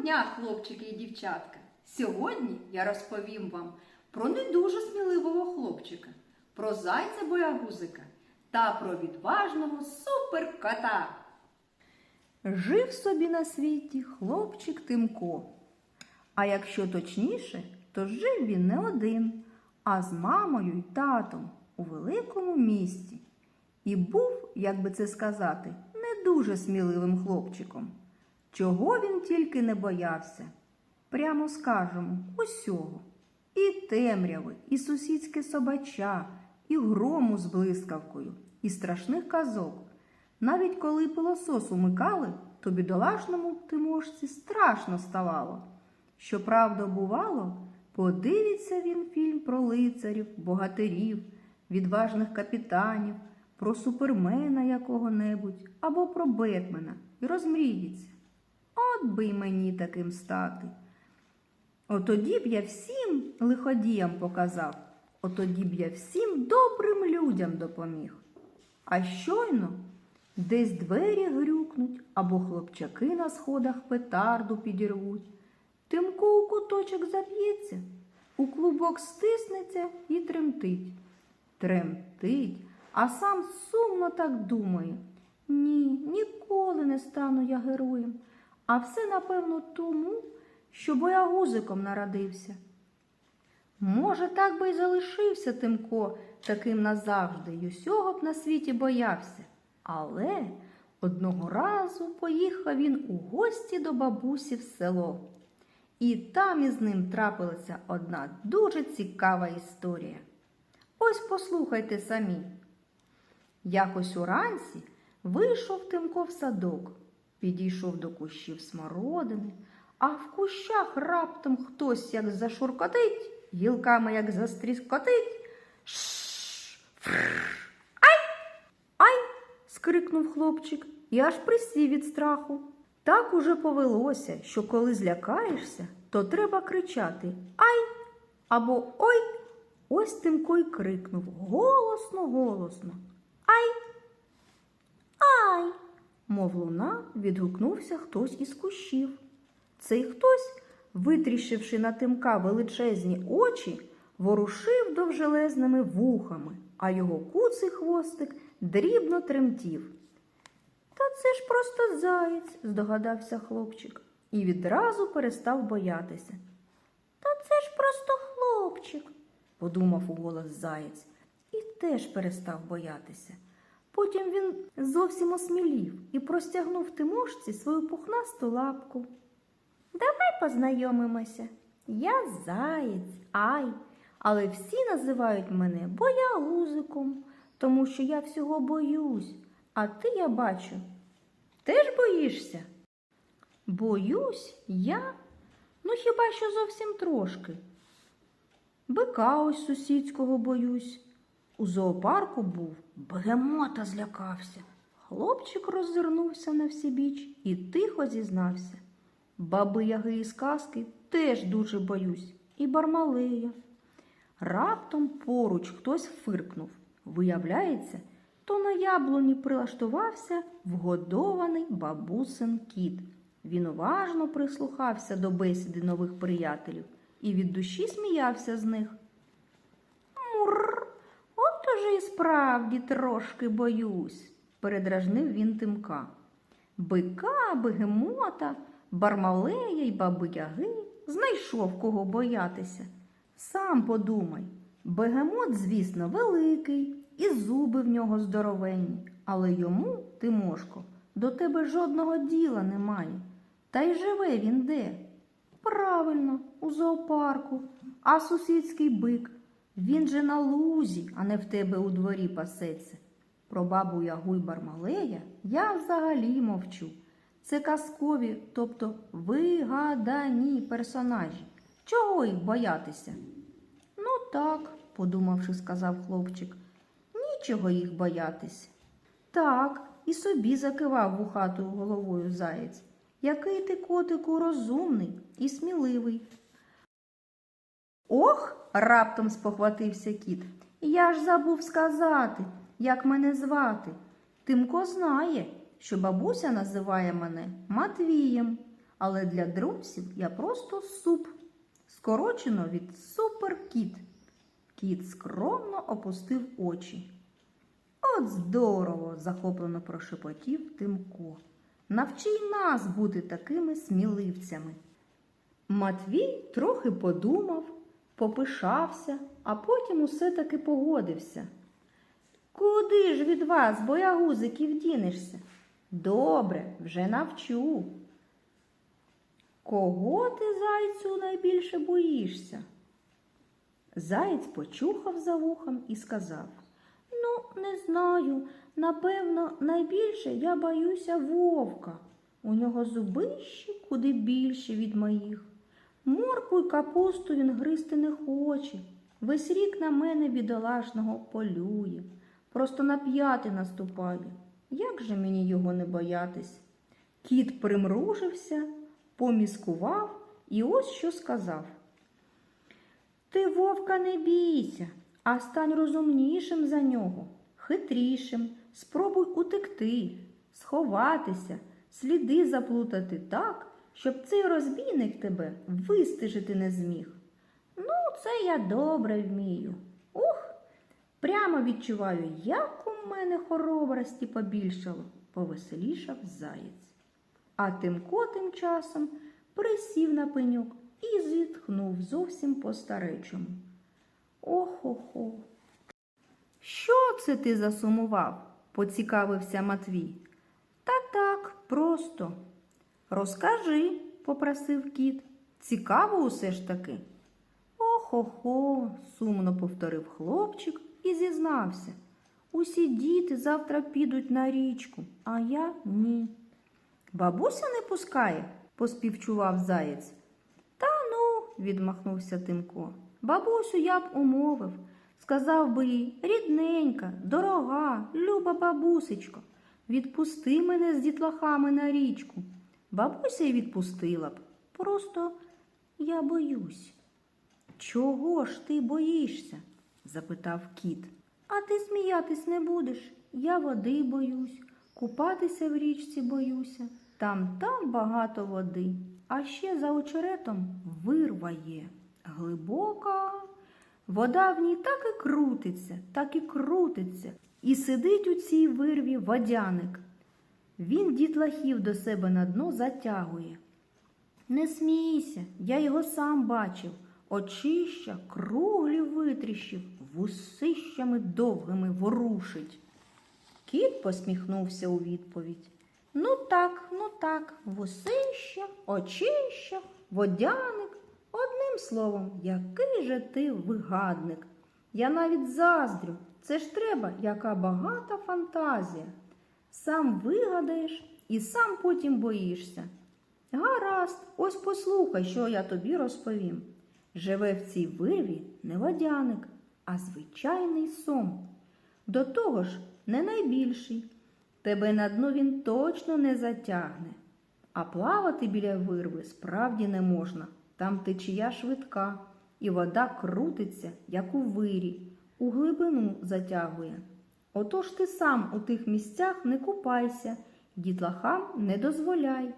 дня, хлопчики і дівчатка! Сьогодні я розповім вам про не дуже сміливого хлопчика, про зайця боягузика та про відважного суперкота. Жив собі на світі хлопчик Тимко. А якщо точніше, то жив він не один, а з мамою й татом у великому місті. І був, як би це сказати, не дуже сміливим хлопчиком. Чого він тільки не боявся. Прямо скажемо, усього. І темряви, і сусідське собача, і грому з блискавкою, і страшних казок. Навіть коли пилосос умикали, то бідолашному Тимошці страшно ставало. Щоправда, бувало, подивиться він фільм про лицарів, богатирів, відважних капітанів, про супермена якого-небудь або про Бетмена і розмріється. От би й мені таким стати. Отоді б я всім лиходіям показав, отоді б я всім добрим людям допоміг. А щойно десь двері грюкнуть або хлопчаки на сходах петарду підірвуть. Тимко у куточок заб'ється, у клубок стиснеться і тремтить. Тремтить, а сам сумно так думає. Ні, ніколи не стану я героєм. А все, напевно, тому, що боягузиком народився. Може, так би й залишився Тимко таким назавжди, й усього б на світі боявся. Але одного разу поїхав він у гості до бабусі в село. І там із ним трапилася одна дуже цікава історія. Ось послухайте самі. Якось уранці вийшов Тимко в садок, підійшов до кущів смородини, а в кущах раптом хтось як зашуркотить, гілками як застріскотить. Ай! Ай! скрикнув хлопчик і аж присів від страху. Так уже повелося, що коли злякаєшся, то треба кричати Ай! або Ой! Ось Тимко й крикнув голосно, голосно. Ай! Ай! Мов луна, відгукнувся хтось із кущів. Цей хтось, витріщивши на тимка величезні очі, ворушив довжелезними вухами, а його куций хвостик дрібно тремтів. Та це ж просто заєць, здогадався хлопчик, і відразу перестав боятися. Та це ж просто хлопчик, подумав уголос заєць, і теж перестав боятися. Потім він зовсім осмілів і простягнув Тимошці свою пухнасту лапку. Давай познайомимося. Я заєць, ай, але всі називають мене боягузиком, тому що я всього боюсь, а ти, я бачу, теж боїшся? Боюсь я? Ну хіба що зовсім трошки. Бика ось сусідського боюсь. У зоопарку був, бегемота злякався. Хлопчик роззирнувся на всі біч і тихо зізнався. Баби яги і сказки теж дуже боюсь, і бармалея. Раптом поруч хтось фиркнув. Виявляється, то на яблуні прилаштувався вгодований бабусин кіт. Він уважно прислухався до бесіди нових приятелів і від душі сміявся з них. Мур, от уже і справді трошки боюсь, передражнив він тимка. Бика, бегемота, бармалея й баби яги знайшов кого боятися. Сам подумай, бегемот, звісно, великий, і зуби в нього здоровенні, але йому, Тимошко, до тебе жодного діла немає. Та й живе він де? Правильно, у зоопарку, а сусідський бик. Він же на лузі, а не в тебе у дворі пасеться. Про бабу Ягу й Бармалея я взагалі мовчу. Це казкові, тобто вигадані персонажі. Чого їх боятися? Ну так, подумавши, сказав хлопчик. Нічого їх боятись. Так, і собі закивав вухатою головою заєць. Який ти, котику, розумний і сміливий. Ох, раптом спохватився кіт. Я ж забув сказати, як мене звати. Тимко знає, що бабуся називає мене Матвієм, але для друзів я просто суп. Скорочено від суперкіт. Кіт скромно опустив очі. От здорово! захоплено прошепотів Тимко. Навчи нас бути такими сміливцями. Матвій трохи подумав, попишався, а потім усе таки погодився. Куди ж від вас, боягузиків, дінешся? Добре, вже навчу. Кого ти, зайцю, найбільше боїшся? Заєць почухав за вухом і сказав Ну, не знаю. Напевно, найбільше я боюся вовка. У нього зубищі куди більші від моїх. Морку й капусту він гризти не хоче. Весь рік на мене бідолашного полює. Просто на п'яти наступає. Як же мені його не боятись? Кіт примружився, поміскував і ось що сказав. Ти вовка не бійся, а стань розумнішим за нього, хитрішим, спробуй утекти, сховатися, сліди заплутати так, щоб цей розбійник тебе вистежити не зміг. Ну, це я добре вмію. Ух, прямо відчуваю, як у мене хоробрості побільшало, повеселішав заєць. А Тимко тим часом присів на пеньок і зітхнув зовсім по-старечому. Охо-хо. Що це ти засумував? поцікавився Матвій. Та так, просто. Розкажи, попросив кіт. Цікаво усе ж таки. Охо-хо, сумно повторив хлопчик і зізнався. Усі діти завтра підуть на річку, а я ні. Бабуся не пускає, поспівчував заєць. Та ну, відмахнувся Тимко. Бабусю я б умовив. Сказав би їй рідненька, дорога, люба бабусечко, відпусти мене з дітлахами на річку. Бабуся й відпустила б. Просто я боюсь. Чого ж ти боїшся? запитав кіт. А ти сміятись не будеш. Я води боюсь, купатися в річці боюся. Там так багато води, а ще за очеретом вирва є. Глибока. Вода в ній так і крутиться, так і крутиться, і сидить у цій вирві водяник. Він дітлахів до себе на дно затягує. Не смійся, я його сам бачив. Очища круглі витріщив, вусищами довгими ворушить. Кіт посміхнувся у відповідь. Ну так, ну так, вусища, очища, водяник. Одним словом, який же ти вигадник. Я навіть заздрю. Це ж треба, яка багата фантазія. Сам вигадаєш і сам потім боїшся. Гаразд, ось послухай, що я тобі розповім. Живе в цій вирві не водяник, а звичайний сом. До того ж, не найбільший. Тебе на дно він точно не затягне. А плавати біля вирви справді не можна. Там течія швидка, і вода крутиться, як у вирі, у глибину затягує. Отож ти сам у тих місцях не купайся, дітлахам не дозволяй.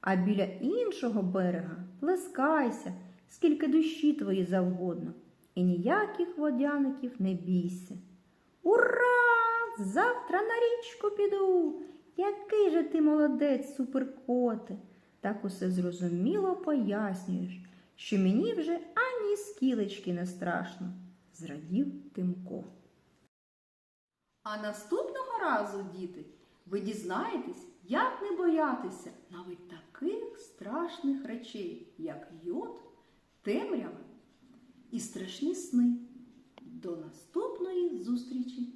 А біля іншого берега плескайся, скільки душі твої завгодно, і ніяких водяників не бійся. Ура! Завтра на річку піду. Який же ти молодець, суперкоте. Так усе зрозуміло пояснюєш, що мені вже ані скілечки не страшно, зрадів Тимко. А наступного разу, діти, ви дізнаєтесь, як не боятися навіть таких страшних речей, як йод, темрява і страшні сни. До наступної зустрічі!